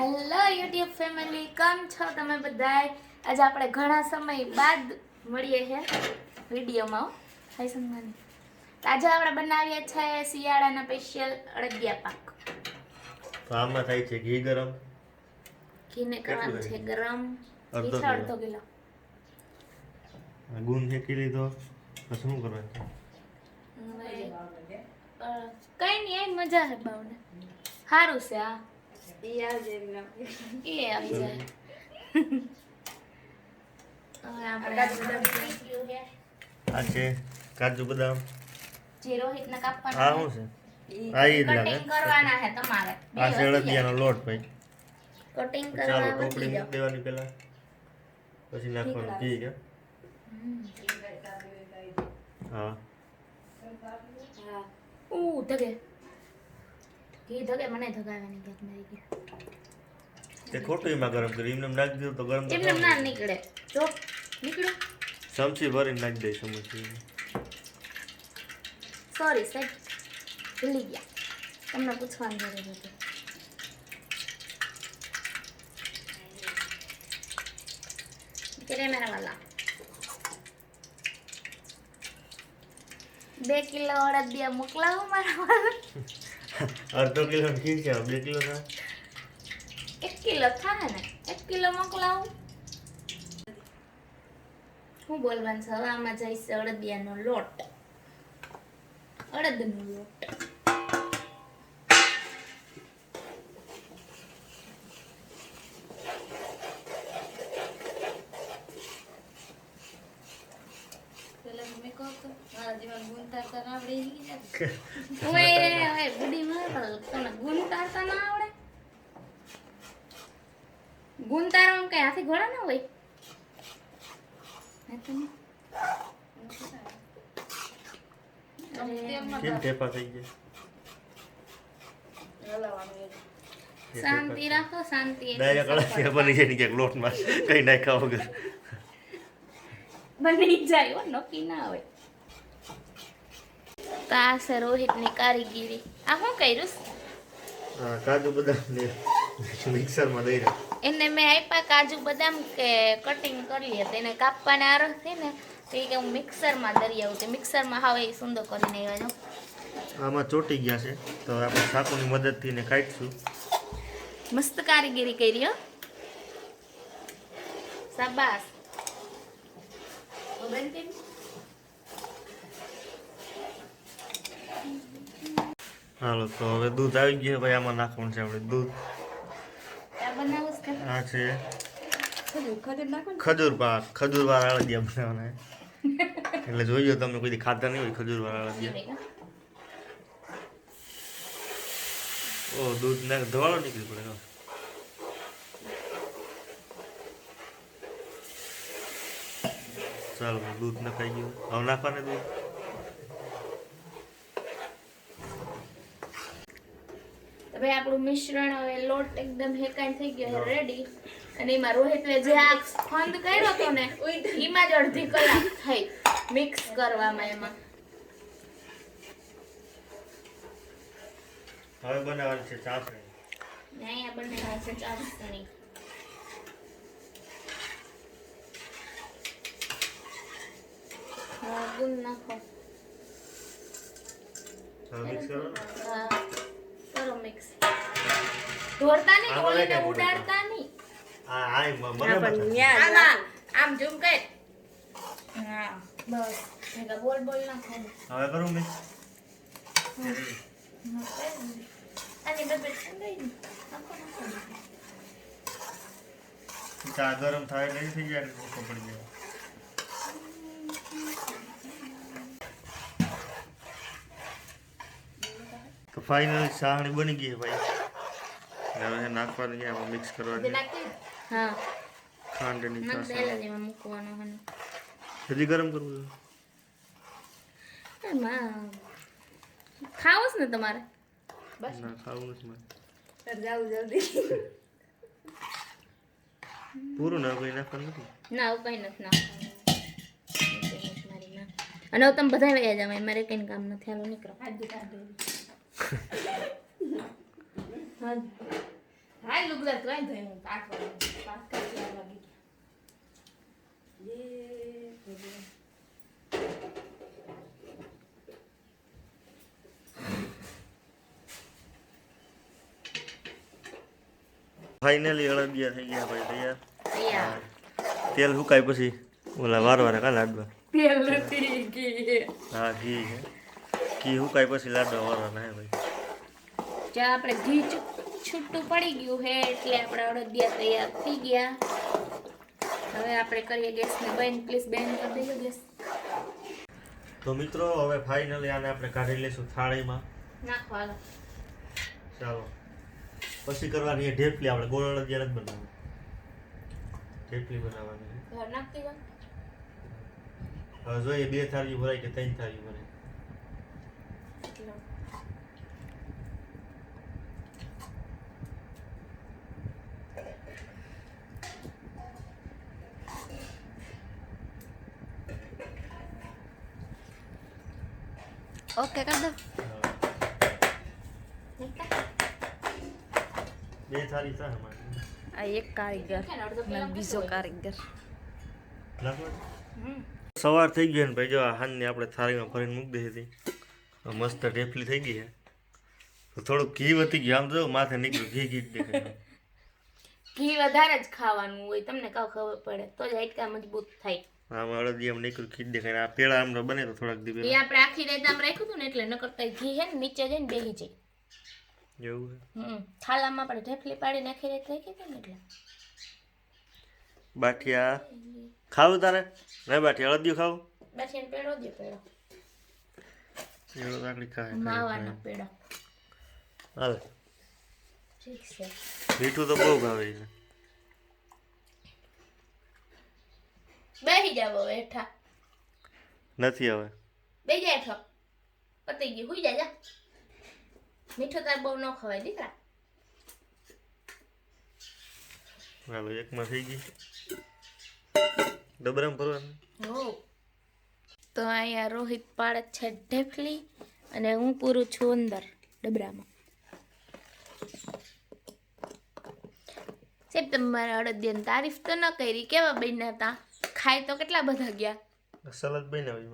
Hello YouTube family કેમ છો તમે બધાય? આજે આપણે ઘણા સમય બાદ મળીએ છે વિડીયોમાં. હાય સંગવાની આજે આપણે બનાવીએ છે શિયાળાના સ્પેશિયલ અડદિયા પાક. તો આમાં થાય છે ઘી ગરમ? ઘીને કરવાનું છે ગરમ. અડધો અડધો કિલો. ગુણ શેકી લીધો. પછી શું કરવાનું છે? કઈ નહીં એ મજા છે બાવને સારું છે આ. એ આવી જાય હવે આપણે શીખ્યું છે. આ છે કાજુ બદામ જે રોહિતને આ કાપવાના શું છે આ ઈ જ લાગે કટિંગ કરવાના છે તમારે બે આ છે વસ્તુ અડદિયાનો લોટ ભાઈ કટિંગ ચાલો કરવા ટોપલી વધી મૂકી દેવાની પેલા પછી નાખવાનું ઘી કે હા જાઓ ઉ ધગે ઘી ધગે મને ધગાવાની ક્યાંક મારી ઘી તે ખોટું એમાં ગરમ કર્યું એમને નાખી દીધું તો ગરમ એમને ના નીકળે. જો નીકળ્યું ચમચી ભરીને નાખી દઈશ ચમચી સોરી સાહેબ. ભૂલી ગયા. તમને પૂછવાની જરૂર હતી તેરે વાલા. બે કિલો અડદિયા મોકલાવો મારા વાલા. અડધો કિલો ઘી છે, બે કિલો થાય એક કિલો થાય ને, એક કિલો મોકલાવું. હું બોલવાનું છે? હવે આમાં જઈશ અડદિયાનો લોટ. અડદનો લોટ. ઓય ઓય બુડી માર. તને ગુંતારતા ના આવડે. ગુંતારવા કઈ હાથી ઘોડા ના હોય? હે તમે? અરે, કેમ ટેપા થઈ ગયા? શાંતિ રાખો શાંતિ ડાયરેક્ટ બની જાય ને ક્યાંક લોટમાં કઈ નાખ્યા વગર. બની જાય હો નક્કી ના હોય. તો આ છે રોહિતની કારીગીરી. આ શું કર્યું? હા કાજુ બદામ ને મિક્સરમાં દઈ રહ્યા. એને મેં આપ્યા કાજુ બદામ કે કટિંગ કરીએ તો એને કાપવાને આરસ થઈ ને તો એ કે હું મિક્સરમાં દરી આવું તે મિક્સરમાં હાવ એ સુંદર કરીને આવ્યા છું આમાં ચોટી ગયા છે. તો આપણે ચાકુની મદદથી ને કાઢશું. મસ્ત કારીગીરી કરી હો. શાબાશ. બંધ હાલો તો હવે દૂધ આવી ગયું ભાઈ આમાં નાખવાનું છે આપણે દૂધ. આ છે ખજૂર પાક ખજૂર વાળા અળદિયા બનાવવાના એટલે જોઈજો તમે કોઈ ખાતા નહીં હોય ખજૂર આળ અળદિયા ઓ દૂધ ને ધવાળો નીકળી પડે હા. ચાલો દૂધ નખાઈ ગયું. હવે નાખવાને દૂધ? ભાઈ આપણું મિશ્રણ હવે લોટ એકદમ હેકાઈ થઈ ગયો રેડી અને એમાં રોહિતે જે આ ખંડ કર્યો હતો ને એમાં જ અડધી કલાક થઈ મિક્સ કરવામાં એમાં. હવે બનાવવાની છે ચાસણી અહીંયા બંને છે ચાસણી હા ગુંદ નાખો. હા મિક્સ કરો હા. ઢોરતા નહીં ગોળીને ઉડાડતા નહીં આ આ મને આમ આમ, આમ હા. બસ બોલ બોલ નાખો હવે કરું નાખો ચા ગરમ થાય નહીં થઈ જાય એટલે પડી જાય તો ફાઇનલ સાહણી બની ગઈ ભાઈ. હવે નાખવાની છે આમાં મિક્સ કરવાની. હા. ખાંડની જેમાં મૂકવાનો હને હજી ગરમ કરવું છે? ખાવું ને તમારે? ના ખાવું નથી મારે. જાવ જલ્દી. પૂરું ના કોઈ નાખવાનું નથી? ના આવું કઈ નથી નાખવાનું. અને હવે તમે બધા વયા જાવ મારે કઈ કામ નથી હાલો નીકળો. હા હા લુગડા તો વાંધો નહીં, હું આઠ વાગે પાંચ કે ચાર વાગે ફાઇનલી અળદિયા થઈ ગયા ભાઈ તૈયાર? તૈયાર. તેલ સુકાય પછી ઓલા વારવાના કા લાડવા? તેલ નથી ઘી. હા ઘી છે. ઘી સુકાય પછી લાડવા વારવાના હે ભાઈ. ચા આપણે ઘી છૂટું પડી ગયું છે એટલે આપણે અડદિયા તૈયાર થઈ ગયા. હવે આપણે કરીએ ગેસને બંધ. પ્લીઝ બંધ કરી દેજો ગેસ. તો મિત્રો હવે ફાઇનલી આને આપણે કાઢી લઈશું થાળીમાં. નાખવા ચાલો. પછી કરવાની છે ઢેપલી આપણે ગોળ અડદિયા જ બનાવવાની. ઢેપલી બનાવવાની હવે જોઈએ બે થાળી ભરાય કે ત્રણ થાળી ભરાય? ઓકે કર દો. બે થાળી અમારે આ એક કારીગર અને બીજો કારીગર? સવાર થઈ ગયો ને ભાઈ જો આ હાનની આપણે થાળીમાં ભરીને મૂકી દીધી હતી મસ્ત ઢેપલી થઈ ગઈ છે તો થોડુંક ઘી વધી ગયું આમ જો માથે નીકળ્યું ઘી ઘી દેખાય ઘી વધારે જ ખાવાનું હોય તમને કાવ ખબર પડે તો જ હાઈટકા મજબૂત થાય આમાં અડદી આમ નીકળ્યું ખીચ દેખાય આ પેલા આમ બને તો થોડાક દી એ આપણે આખી રાત આમ રાખ્યું હતું ને એટલે ન કરતા ઘી હે ને નીચે જઈને બેહી જાય. એવું હમ થાલામાં આપણે ઢેફલી પાડી નાખી રાત રાખી હતી ને એટલે. બાઠિયા ખાવું તારે? નહીં બાઠિયા હળદિયું ખાવું? બાઠિયા પેડો દે પેડો પેડો લાકડી ખાય માવાનો પેડો હાલ. ઠીક છે. મીઠું તો બહુ ભાવે છે. બેસી જાવ હેઠા. નથી હવે. બે જાય હેઠો. પતી ગયું. હુઈ જાય મીઠો તાર બહુ ન ખવાય દીકરા. હાલો એકમાં થઈ ગઈ. ડબરામ ભરવાનું? હો. તો અહીંયા રોહિત પાડે છે ઢેફલી અને હું પૂરું છું અંદર ડબરામાં. સાહેબ તમારા અડદિયાની તારીફ તો ન કરી. કેવા બન્યા તા? ખાઈ તો કેટલા બધા ગયા? સલાદ બનાવી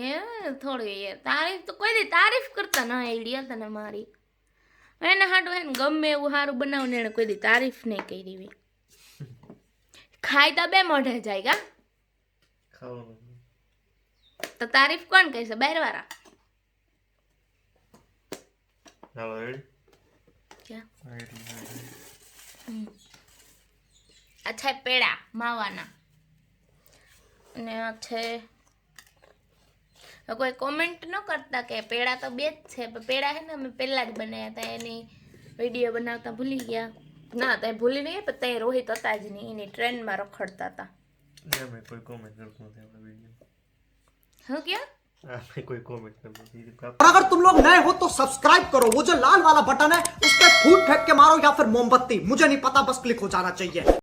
એ થોડી એ તારીફ તો કોઈ દી તારીફ કરતા ન આઈડિયા તને મારી. એને હાડું એને ગમે એવું સારું બનાવું ને એને કોઈ દી તારીફ નહીં કરી હોય ખાઈ તો બે મોઢે જાય કા? તો તારીફ કોણ કહેશે રેડી ક્યાં? છે પેડા માવાના અને આ છે હવે કોઈ કોમેન્ટ ન કરતા કે પેડા તો બે જ છે પણ પેડા છે ને અમે પહેલાં જ બનાવ્યા હતા એની વિડીયો બનાવતા ભૂલી ગયા ના ત્યાં ભૂલી નહીં પણ ત્યાં રોહિત હતા જ નહીં એની ટ્રેનમાં રખડતા હતા મેં કોઈ કોમેન્ટ કરતું નથી આપણા વિડીયો હું ક્યાં આ મેં કોઈ કોમેન્ટ કરતું નથી કાપ और अगर तुम लोग नए हो तो सब्सक्राइब करो वो जो लाल वाला बटन है उस पर फूट फेंक के मारो या फिर मोमबत्ती मुझे नहीं पता बस क्लिक हो जाना चाहिए